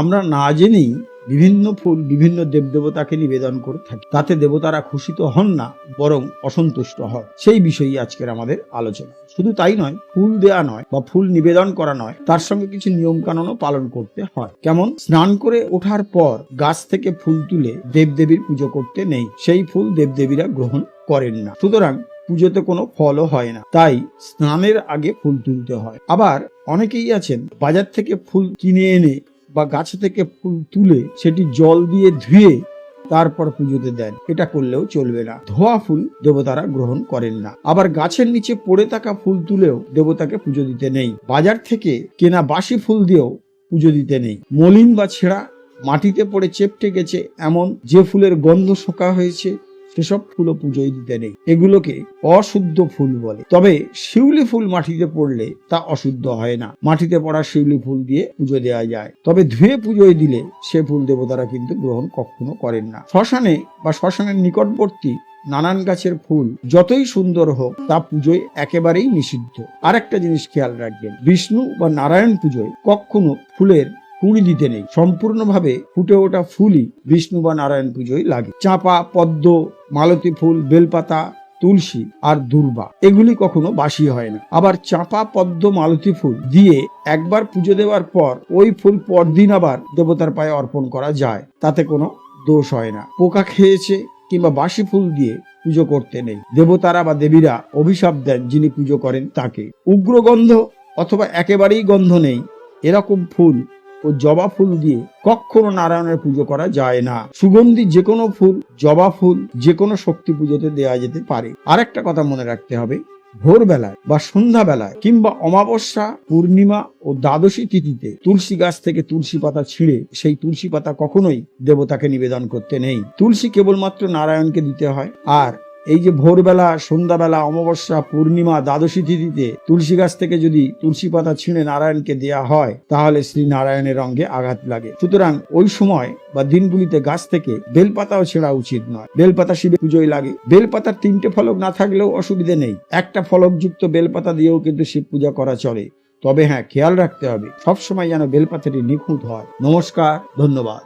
আমরা না জেনেই বিভিন্ন ফুল, বিভিন্ন দেবদেবতাকে নিবেদন করে থাকি। তাতে দেবতারা খুশি তো হন না, বরং অসন্তুষ্ট হয় সেই বিষয়ই আজকের আমাদের আলোচনা। শুধু তাই নয়, ফুল দেয়া নয় বা ফুল নিবেদন করা নয়, তার সঙ্গে কিছু নিয়ম কানুনও পালন করতে হয়। কেমন? স্নান করে ওঠার পর গাছ থেকে ফুল তুলে দেবদেবীর পুজো করতে নেই। সেই ফুল দেবদেবীরা গ্রহণ করেন না। সুতরাং পুজোতে কোনো ফলও হয় না। তাই স্নানের আগে ফুল তুলতে হয়। আবার অনেকেই আছেন, বাজার থেকে ফুল কিনে এনে বা গাছ থেকে ফুল তুলে সেটি জল দিয়ে ধুয়ে তারপর পুজোতে দেন। এটা করলেও চলবে না। ধোয়া ফুল দেবতারা গ্রহণ করেন না। আবার গাছের নিচে পড়ে থাকা ফুল তুলেও দেবতাকে পুজো দিতে নেই। বাজার থেকে কেনা বাসি ফুল দিয়েও পুজো দিতে নেই। মলিন বা ছেঁড়া মাটিতে পড়ে চেপটে গেছে এমন যে ফুলের গন্ধ শোকা হয়েছে সেসব ফুলও পুজোয় দিতে নেই। এগুলোকে অশুদ্ধ ফুল বলে। তবে শিউলি ফুল মাটিতে পড়লে তা অশুদ্ধ হয় না। মাটিতে পড়া শিউলি ফুল দিয়ে পুজো দেওয়া যায়। তবে ধুয়ে পুজোয় দিলে সে ফুল দেবতারা কিন্তু গ্রহণ কখনো করেন না। শ্মশানে বা শ্মশানের নিকটবর্তী নানান গাছের ফুল যতই সুন্দর হোক, তা পুজোয় একেবারেই নিষিদ্ধ। আরেকটা জিনিস খেয়াল রাখবেন, বিষ্ণু বা নারায়ণ পুজোয় কখনো ফুলের কুড়ি দিতে নেই। সম্পূর্ণভাবে ফুটে ওঠা ফুলই বিষ্ণু বা নারায়ণ পুজোয় লাগে। চাপা, পদ্ম, মালতী ফুল, বেলপাতা, তুলসী আর দুর্বা, এগুলি কখনো বাসি হয় না। আবার চাপা, পদ্ম, মালতী ফুল দিয়ে একবার পুজো দেওয়ার পর ওই ফুল পরদিন আবার দেবতার পায়ে অর্পণ করা যায়। তাতে কোনো দোষ হয় না। পোকা খেয়েছে কিংবা বাসি ফুল দিয়ে পুজো করতে নেই। দেবতারা বা দেবীরা অভিশাপ দেন যিনি পুজো করেন তাকে। উগ্র গন্ধ অথবা একেবারেই গন্ধ নেই। এরকম ফুল ও জবা ফুল দিয়ে কখনো নারায়ণের পুজো করা যায় না। সুগন্ধি যে কোনো ফুল, জবা ফুল যে কোনো শক্তি পুজোতে দেওয়া যেতে পারে। আরেকটা কথা মনে রাখতে হবে, ভোরবেলায় বা সন্ধ্যাবেলায় কিংবা অমাবস্যা, পূর্ণিমা ও দ্বাদশী তিথিতে তুলসী গাছ থেকে তুলসী পাতা ছিঁড়ে সেই তুলসী পাতা কখনোই দেবতাকে নিবেদন করতে নেই। তুলসী কেবলমাত্র নারায়ণকে দিতে হয়, আর এই যে ভোরবেলা, সন্ধ্যাবেলা, অমাবস্যা, পূর্ণিমা, দ্বাদশী তিথিতে তুলসী গাছ থেকে যদি তুলসী পাতা ছিঁড়ে নারায়ণকে দেয়া হয়, তাহলে শ্রী নারায়ণের অঙ্গে আঘাত লাগে। সুতরাং ওই সময় বা দিনগুলিতে গাছ থেকে বেলপাতাও ছেঁড়া উচিত নয়। বেলপাতা শিবে পুজোয় লাগে। বেলপাতার তিনটে ফলক না থাকলেও অসুবিধে নেই। একটা ফলকযুক্ত বেলপাতা দিয়েও কিন্তু শিব পূজা করা চলে। তবে হ্যাঁ খেয়াল রাখতে হবে। সবসময় যেন বেলপাতাটি নিখুঁত হয়। নমস্কার, ধন্যবাদ।